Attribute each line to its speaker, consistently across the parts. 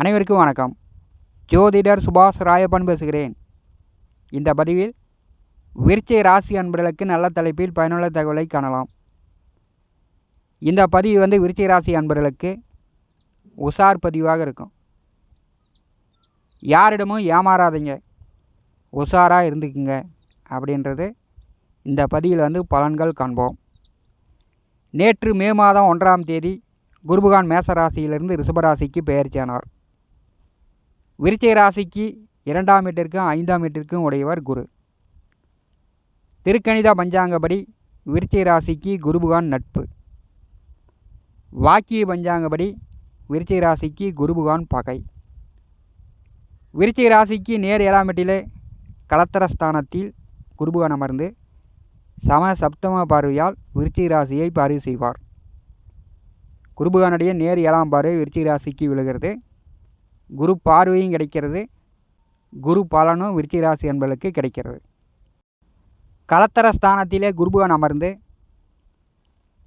Speaker 1: அனைவருக்கும் வணக்கம். ஜோதிடர் சுபாஷ் ராயப்பன் பேசுகிறேன். இந்த பதிவில் விருச்சை ராசி அன்பர்களுக்கு நல்ல தலைப்பில் பயனுள்ள தகவலை காணலாம். இந்த பதிவு வந்து விருச்சை ராசி அன்பர்களுக்கு உஷார் பதிவாக இருக்கும். யாரிடமும் ஏமாறாதீங்க. உஷாராக இருந்துக்குங்க அப்படின்றது இந்த பதிவில் வந்து பலன்கள் காண்போம். நேற்று மே மாதம் ஒன்றாம் தேதி குருபகான் மேச ராசியிலிருந்து ரிஷபராசிக்கு பெயர்ச்சியானார் விருச்சை ராசிக்கு இரண்டாம் வீட்டிற்கும் ஐந்தாம் வீட்டிற்கும் உடையவர் குரு. திருக்கணித பஞ்சாங்கப்படி விருச்சை ராசிக்கு குருபுகான் நட்பு. வாக்கிய பஞ்சாங்கப்படி விருச்சை ராசிக்கு குருபுகான் பகை. விருச்சை ராசிக்கு நேர் ஏழாம் வீட்டிலே கலத்தரஸ்தானத்தில் குருபுகான் அமர்ந்து சம சப்தம பார்வையால் விருச்சிக ராசியை பார்வை செய்வார். குருபுகானுடைய நேர் ஏழாம் பார்வை விருச்சிக ராசிக்கு விழுகிறது. குரு பார்வையும் கிடைக்கிறது குரு பலனும் விருச்சிக ராசி என்பதற்கு கிடைக்கிறது. கலத்தர ஸ்தானத்திலே குருபுவன் அமர்ந்து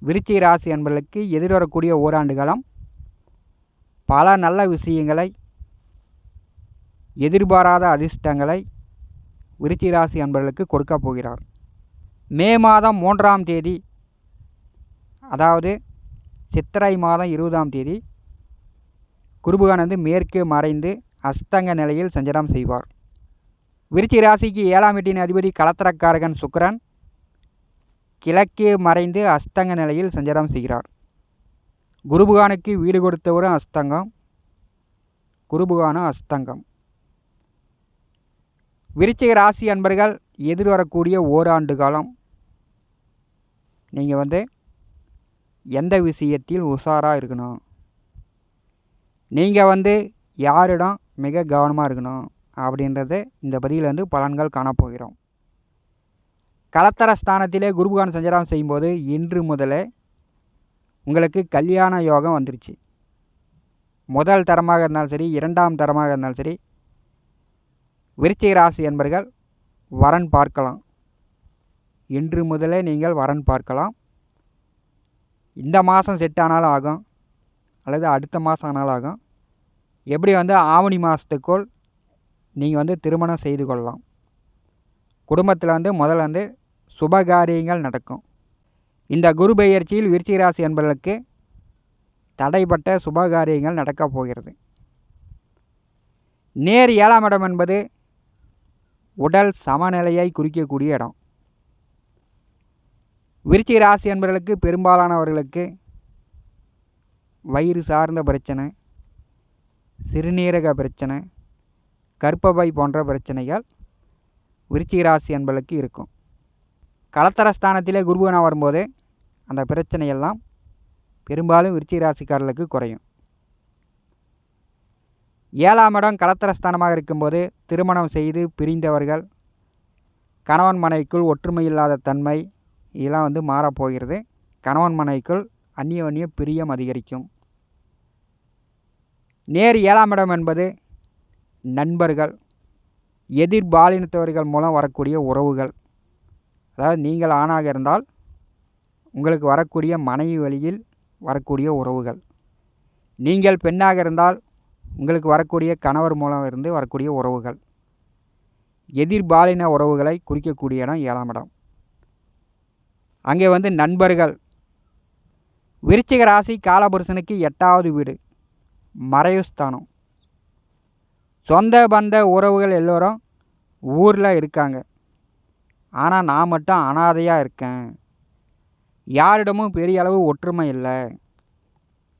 Speaker 1: விருச்சிக ராசி என்பதற்கு எதிர்வரக்கூடிய ஓராண்டு காலம் பல நல்ல விஷயங்களை எதிர்பாராத அதிர்ஷ்டங்களை விருச்சிக ராசி என்பவர்களுக்கு கொடுக்க போகிறார். மே மாதம் மூன்றாம் தேதி அதாவது சித்திரை மாதம் இருபதாம் தேதி குருபுகானந்து மேற்கே மறைந்து அஸ்தங்க நிலையில் சஞ்சலம் செய்வார். விருச்சி ராசிக்கு ஏழாம் வீட்டின் அதிபதி கலத்திரக்காரகன் சுக்கரன் கிழக்கே மறைந்து அஸ்தங்க நிலையில் சஞ்சாரம் செய்கிறார். குருபகானுக்கு வீடு கொடுத்தவரும் அஸ்தங்கம் குருபுகானும் அஸ்தங்கம். விருச்சிக ராசி அன்பர்கள் எதிர்வரக்கூடிய ஓராண்டு காலம். நீங்கள் வந்து எந்த விஷயத்தில் உஷாராக இருக்கணும்? நீங்கள் வந்து யாரிடம் மிக கவனமாக இருக்கணும் அப்படின்றத இந்த பதிவில் வந்து பலன்கள் காணப்போகிறோம் கலத்தர ஸ்தானத்திலே குருபகான் சஞ்சாரம் செய்யும்போது இன்று முதலே உங்களுக்கு கல்யாண யோகம் வந்துருச்சு. முதல் தரமாக இருந்தாலும் சரி இரண்டாம் தரமாக இருந்தாலும் சரி விருச்சிக ராசி என்பர்கள் வரன் பார்க்கலாம். இன்று முதலே நீங்கள் வரன் பார்க்கலாம். இந்த மாதம் செட் ஆனாலும் ஆகும் அல்லது அடுத்த மாதம் ஆனாலும் ஆகும். எப்படி வந்து ஆவணி மாதத்துக்குள் நீங்கள் வந்து திருமணம் செய்து கொள்ளலாம். குடும்பத்தில் வந்து முதல்ல வந்து சுபகாரியங்கள் நடக்கும். இந்த குரு பெயர்ச்சியில் விருச்சிக ராசி என்பவர்களுக்கு தடைப்பட்ட சுபகாரியங்கள் நடக்கப் போகிறது. நேர் ஏழாம் இடம் என்பது உடல் சமநிலையை குறிக்கக்கூடிய இடம். விருச்சிக ராசி என்பவர்களுக்கு பெரும்பாலானவர்களுக்கு வயிறு சார்ந்த பிரச்சனை சிறுநீரக பிரச்சனை கர்ப்பப்பை போன்ற பிரச்சனைகள் விருச்சிக ராசி என்பளுக்கு இருக்கும். கலத்தரஸ்தானத்திலே குருபகனா வரும்போது அந்த பிரச்சனையெல்லாம் பெரும்பாலும் விருச்சிக ராசிக்காரர்களுக்கு குறையும். ஏழாம் இடம் கலத்தரஸ்தானமாக இருக்கும்போது திருமணம் செய்து பிரிந்தவர்கள் கணவன் மனைக்குள் ஒற்றுமை இல்லாத தன்மை இதெல்லாம் வந்து மாறப்போகிறது. கணவன் மனைக்குள் அந்நிய அந்நிய பிரியம் அதிகரிக்கும். நேர் ஏழாம் இடம் என்பது நண்பர்கள் எதிர்பாலினத்தவர்கள் மூலம் வரக்கூடிய உறவுகள். அதாவது நீங்கள் ஆணாக இருந்தால் உங்களுக்கு வரக்கூடிய மனைவி வழியில் வரக்கூடிய உறவுகள். நீங்கள் பெண்ணாக இருந்தால் உங்களுக்கு வரக்கூடிய கணவர் மூலம் இருந்து வரக்கூடிய உறவுகள். எதிர்பாலின உறவுகளை குறிக்கக்கூடிய இடம் ஏழாம் இடம். அங்கே வந்து நண்பர்கள். விருச்சிக ராசி காலபுருஷனுக்கு எட்டாவது வீடு. மறைவுஸ்தானம் சொந்த பந்த உறவுகள் எல்லோரும் ஊரில் இருக்காங்க. ஆனால் நான் மட்டும் அனாதையாக இருக்கேன். யாரிடமும் பெரிய அளவு ஒற்றுமை இல்லை.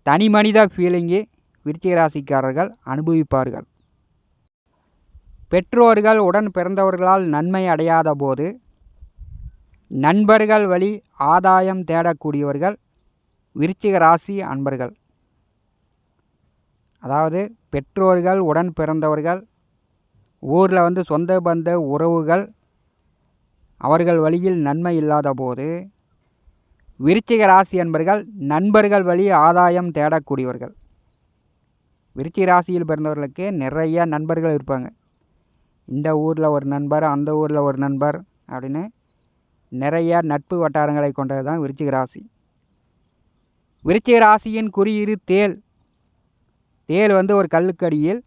Speaker 1: தனி மனித ஃபீலிங்கு விருச்சிக ராசிக்காரர்கள் அனுபவிப்பார்கள். பெற்றோர்கள் உடன் பிறந்தவர்களால் நன்மை அடையாத போது நண்பர்கள் வழி ஆதாயம் தேடக்கூடியவர்கள் விருச்சிக ராசி அன்பர்கள். அதாவது பெற்றோர்கள் உடன் பிறந்தவர்கள் ஊரில் வந்து சொந்த பந்த உறவுகள் அவர்கள் வழியில் நன்மை இல்லாத போது விருச்சிக ராசி என்பர்கள் நண்பர்கள் வழி ஆதாயம் தேடக்கூடியவர்கள். விருச்சிக ராசியில் பிறந்தவர்களுக்கு நிறைய நண்பர்கள் இருப்பாங்க. இந்த ஊரில் ஒரு நண்பர் அந்த ஊரில் ஒரு நண்பர் அப்படின்னு நிறைய நட்பு வட்டாரங்களை கொண்டது தான் விருச்சிக ராசி. விருச்சிக ராசியின் குறியீடு தேல் தேள் வந்து ஒரு கல்லுக்கடியில்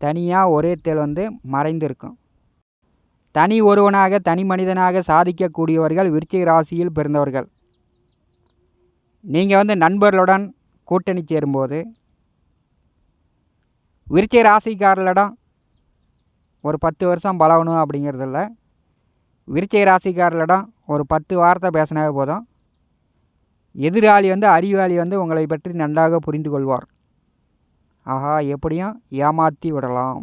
Speaker 1: தனியாக ஒரே தேள் வந்து மறைந்திருக்கும். தனி ஒருவனாக தனி மனிதனாக சாதிக்கக்கூடியவர்கள் விருச்சிக ராசியில் பிறந்தவர்கள். நீங்கள் வந்து நண்பர்களுடன் கூட்டணி சேரும்போது விருச்சிக ராசிக்காரர்களிடம் ஒரு பத்து வருஷம் பழகணும் அப்படிங்கிறதில்ல. விருச்சிக ராசிக்காரர்களிடம் ஒரு பத்து வார்த்தை பேசினாவே போதும். எதிராளி வந்து அறிவாளி வந்து உங்களை பற்றி நன்றாக புரிந்து கொள்வார் ஆஹா எப்படியும் ஏமாற்றி விடலாம்.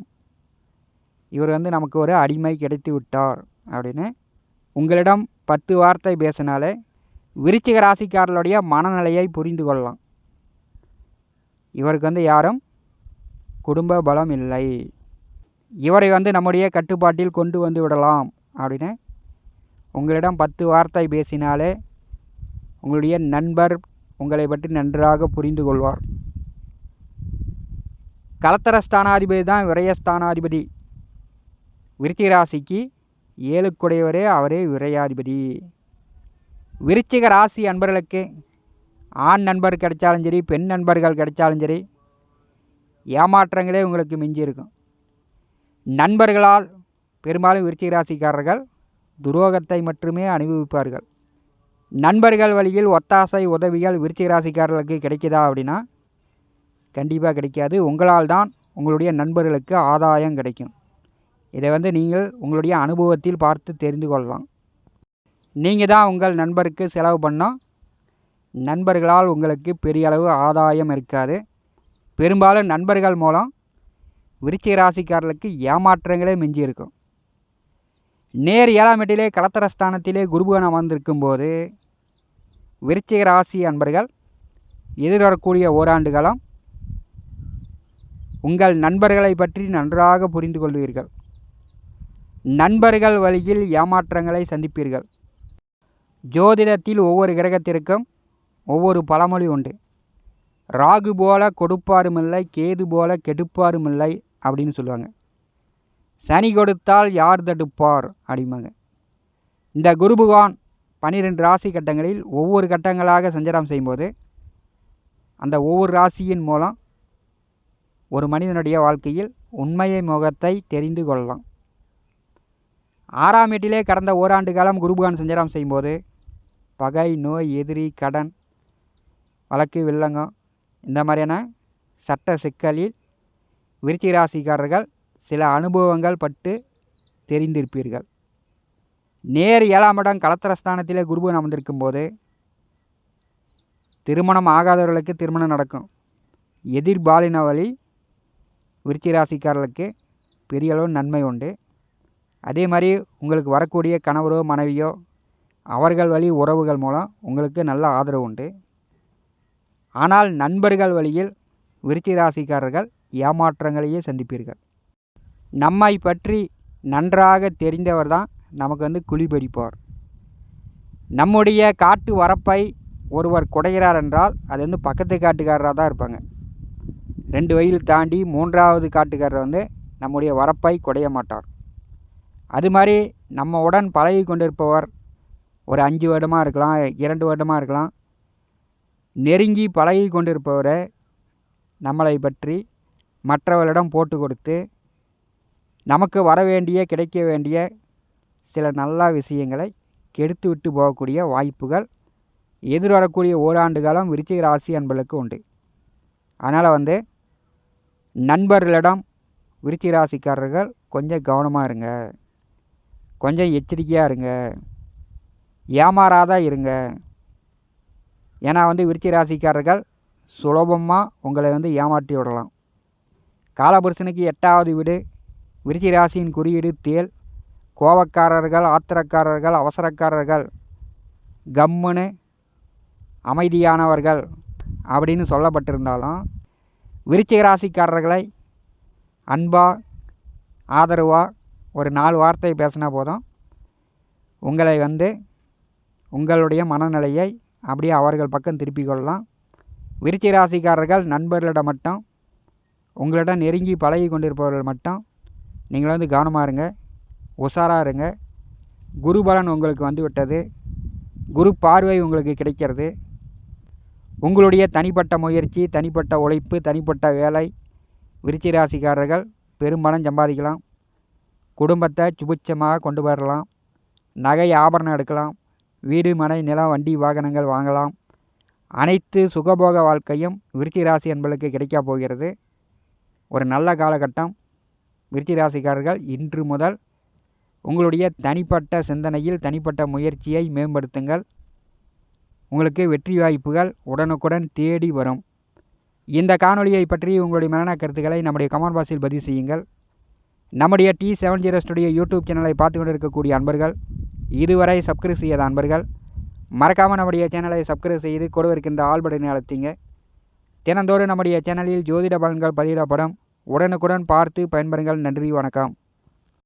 Speaker 1: இவர் வந்து நமக்கு ஒரு அடிமை கிடைத்து விட்டார் அப்படின்னு உங்களிடம் பத்து வார்த்தை பேசினாலே விருச்சிக ராசிக்காரர்களுடைய மனநிலையை புரிந்து கொள்ளலாம். இவருக்கு வந்து யாரும் குடும்ப பலம் இல்லை. இவரை வந்து நம்முடைய கட்டுப்பாட்டில் கொண்டு வந்து விடலாம் அப்படின்னு உங்களிடம் பத்து வார்த்தை பேசினாலே உங்களுடைய நண்பர் உங்களை பற்றி நன்றாக புரிந்து கொள்வார். கலத்தர ஸ்தானாதிபதி தான் விரயஸ்தானாதிபதி. விருச்சிக ராசிக்கு ஏழுக்குடையவரே அவரே விரையாதிபதி. விருச்சிக ராசி அன்பர்களுக்கு ஆண் நண்பர் கிடைச்சாலும் சரி பெண் நண்பர்கள் கிடைச்சாலும் சரி ஏமாற்றங்களே உங்களுக்கு மிஞ்சி இருக்கும் நண்பர்களால் பெரும்பாலும் விருச்சிக ராசிக்காரர்கள் துரோகத்தை மட்டுமே அனுபவிப்பார்கள். நண்பர்கள் வழியில் ஒத்தாசை உதவிகள் விருச்சிக ராசிக்காரர்களுக்கு கிடைக்குதா அப்படின்னா கண்டிப்பாக கிடைக்காது. உங்களால் தான் உங்களுடைய நண்பர்களுக்கு ஆதாயம் கிடைக்கும். இதை வந்து நீங்கள் உங்களுடைய அனுபவத்தில் பார்த்து தெரிந்து கொள்ளலாம். நீங்கள் தான் உங்கள் நண்பருக்கு செலவு பண்ணோம் நண்பர்களால் உங்களுக்கு பெரிய அளவு ஆதாயம் இருக்காது. பெரும்பாலும் நண்பர்கள் மூலம் விருச்சிக ராசிக்காரர்களுக்கு ஏமாற்றங்களே மிஞ்சி இருக்கும். நேர் ஏழாம் எட்டிலே கலத்தரஸ்தானத்திலே குருபகன் அமர்ந்திருக்கும் போது விருச்சிக ராசி அன்பர்கள் எதிர்வரக்கூடிய ஓராண்டு காலம் உங்கள் நண்பர்களை பற்றி நன்றாக புரிந்து கொள்வீர்கள். நண்பர்கள் வழியில் ஏமாற்றங்களை சந்திப்பீர்கள். ஜோதிடத்தில் ஒவ்வொரு கிரகத்திற்கும் ஒவ்வொரு பழமொழி உண்டு. ராகு போல கொடுப்பாருமில்லை கேது போல கெடுப்பாருமில்லை அப்படின்னு சொல்லுவாங்க. சனி கொடுத்தால் யார் தடுப்பார் அப்படிம்பாங்க. இந்த குரு பகவான் பன்னிரெண்டு ராசி கட்டங்களில் ஒவ்வொரு கட்டங்களாக சஞ்சாரம் செய்யும்போது அந்த ஒவ்வொரு ராசியின் மூலம் ஒரு மனிதனுடைய வாழ்க்கையில் உண்மையை முகத்தை தெரிந்து கொள்ளலாம். ஆறாம் எட்டிலே கடந்த ஓராண்டு காலம் குருபகான் சஞ்சாரம் செய்யும்போது பகை நோய் எதிரி கடன் வழக்கு வில்லங்கம் இந்த மாதிரியான சட்ட சிக்கலில் விருச்சிக ராசிக்காரர்கள் சில அனுபவங்கள் பட்டு தெரிந்திருப்பீர்கள். நேர் ஏழாம் இடம் கலத்திரஸ்தானத்திலே குருபகன் அமர்ந்திருக்கும் போது திருமணம் ஆகாதவர்களுக்கு திருமணம் நடக்கும். எதிர்பாலின வழி விருச்சிக ராசிக்காரர்களுக்கு பெரிய அளவு நன்மை உண்டு. அதே மாதிரி உங்களுக்கு வரக்கூடிய கணவரோ மனைவியோ அவர்கள் வழி உறவுகள் மூலம் உங்களுக்கு நல்ல ஆதரவு உண்டு. ஆனால் நண்பர்கள் வழியில் விருச்சிக ராசிக்காரர்கள் ஏமாற்றங்களையே சந்திப்பீர்கள். நம்மை பற்றி நன்றாக தெரிந்தவர் தான் நமக்கு வந்து குழிபறிப்பார் நம்முடைய காட்டு வரப்பை ஒருவர் குடைகிறார் என்றால் அது வந்து பக்கத்து காட்டுக்காரராக தான் இருப்பாங்க. ரெண்டு வயல் தாண்டி மூன்றாவது காட்டுக்காரர் வந்து நம்முடைய வரப்பை குடைய மாட்டார். அது மாதிரி நம்ம உடன் பழகி கொண்டிருப்பவர் ஒரு அஞ்சு வருடமாக இருக்கலாம் இரண்டு வருடமாக இருக்கலாம். நெருங்கி பழகி கொண்டிருப்பவரை நம்மளை பற்றி மற்றவர்களிடம் போட்டு கொடுத்து நமக்கு வர வேண்டிய கிடைக்க வேண்டிய சில நல்ல விஷயங்களை கெடுத்து விட்டு போகக்கூடிய வாய்ப்புகள் எதிர்வரக்கூடிய ஓராண்டு காலம் விருச்சிக ராசி அன்பர்களுக்கு உண்டு. அதனால் வந்து நண்பர்களிடம் விருச்சிக ராசிக்காரர்கள் கொஞ்சம் கவனமாக இருங்க. கொஞ்சம் எச்சரிக்கையாக இருங்க. ஏமாறாத இருங்க. ஏன்னா வந்து விருச்சிக ராசிக்காரர்கள் சுலபமாக உங்களை வந்து ஏமாற்றி விடலாம். காலபுருஷனுக்கு எட்டாவது வீடு விருச்சி ராசியின் குறியீடு தேல் கோபக்காரர்கள் ஆத்திரக்காரர்கள் அவசரக்காரர்கள் கம்முன்னு அமைதியானவர்கள் அப்படின்னு சொல்லப்பட்டிருந்தாலும் விருச்சிக ராசிக்காரர்களை அன்பாக ஆதரவாக ஒரு நாலு வார்த்தை பேசினா போதும். உங்களை வந்து உங்களுடைய மனநிலையை அப்படியே அவர்கள் பக்கம் திருப்பிக் கொள்ளலாம். விருச்சிக ராசிக்காரர்கள் நண்பர்களிடம் மட்டும் உங்களிடம் நெருங்கி பழகி கொண்டிருப்பவர்கள் மட்டும் நீங்கள் வந்து கவனமாக இருங்க உஷாராக இருங்க. குரு பலன் உங்களுக்கு வந்து விட்டது குரு பார்வை உங்களுக்கு கிடைக்கிறது. உங்களுடைய தனிப்பட்ட முயற்சி தனிப்பட்ட உழைப்பு தனிப்பட்ட வேலை விருச்சி ராசிக்காரர்கள் பெரும்பணம் சம்பாதிக்கலாம். குடும்பத்தை சுபிட்சமாக கொண்டு வரலாம். நகை ஆபரணம் எடுக்கலாம். வீடு மனை நிலம் வண்டி வாகனங்கள் வாங்கலாம். அனைத்து சுகபோக வாழ்க்கையும் விருச்சி ராசி என்பளுக்கு கிடைக்கப் போகிறது. ஒரு நல்ல காலகட்டம். விருச்சி ராசிக்காரர்கள் இன்று முதல் உங்களுடைய தனிப்பட்ட சிந்தனையில் தனிப்பட்ட முயற்சியை மேம்படுத்துங்கள். உங்களுக்கு வெற்றி வாய்ப்புகள் உடனுக்குடன் தேடி வரும். இந்த காணொலியை பற்றி உங்களுடைய மரண கருத்துக்களை நம்முடைய கமெண்ட் பாக்ஸில் பதிவு செய்யுங்கள். நம்முடைய T seven zero studio YouTube சேனலை பார்த்து கொண்டு இருக்கக்கூடிய அன்பர்கள் இதுவரை சப்ஸ்கிரைப் செய்யாத அன்பர்கள் மறக்காமல் நம்முடைய சேனலை சப்ஸ்கிரைப் செய்து கொடுவிருக்கின்ற ஆல் பட்டனை அழுத்திங்க. தினந்தோறும் நம்முடைய சேனலில் ஜோதிட பலன்கள் பதிவிடப்படும். உடனுக்குடன் பார்த்து பயன்பெறுங்கள். நன்றி வணக்கம்.